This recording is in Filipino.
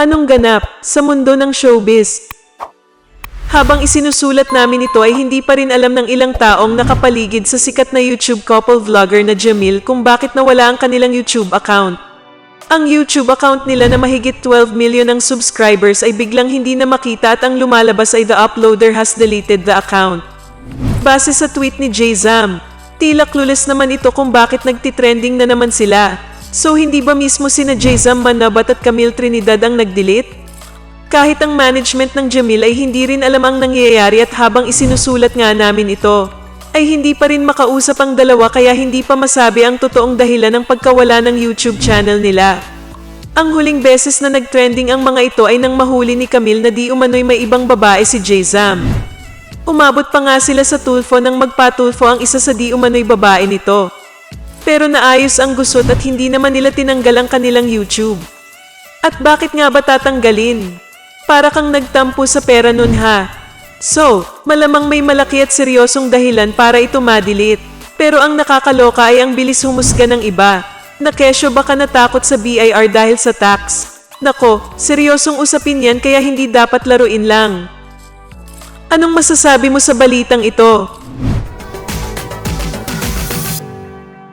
Anong ganap sa mundo ng showbiz? Habang isinusulat namin ito ay hindi pa rin alam ng ilang taong nakapaligid sa sikat na YouTube couple vlogger na Jamil kung bakit nawala ang kanilang YouTube account. Ang YouTube account nila na mahigit 12 million ang subscribers ay biglang hindi na makita at ang lumalabas ay the uploader has deleted the account. Base sa tweet ni Jay Zam, tila clueless naman ito kung bakit nagtitrending na naman sila. So hindi ba mismo sina Jay Zam Manabat at Camille Trinidad ang nag-delete? Kahit ang management ng Jamil ay hindi rin alam ang nangyayari at habang isinusulat nga namin ito, ay hindi pa rin makausap ang dalawa kaya hindi pa masabi ang totoong dahilan ng pagkawala ng YouTube channel nila. Ang huling beses na nagtrending ang mga ito ay nang mahuli ni Camille na di umano'y may ibang babae si Jay Zam. Umabot pa nga sila sa tulfo nang magpatulfo ang isa sa di umano'y babae nito. Pero naayos ang gusot at hindi naman nila tinanggal ang kanilang YouTube. At bakit nga ba tatanggalin? Para kang nagtampo sa pera nun ha. So, malamang may malaki at seryosong dahilan para ito madilit. Pero ang nakakaloka ay ang bilis humusga ng iba. Na kesyo baka natakot sa BIR dahil sa tax. Nako, seryosong usapin yan kaya hindi dapat laruin lang. Anong masasabi mo sa balitang ito?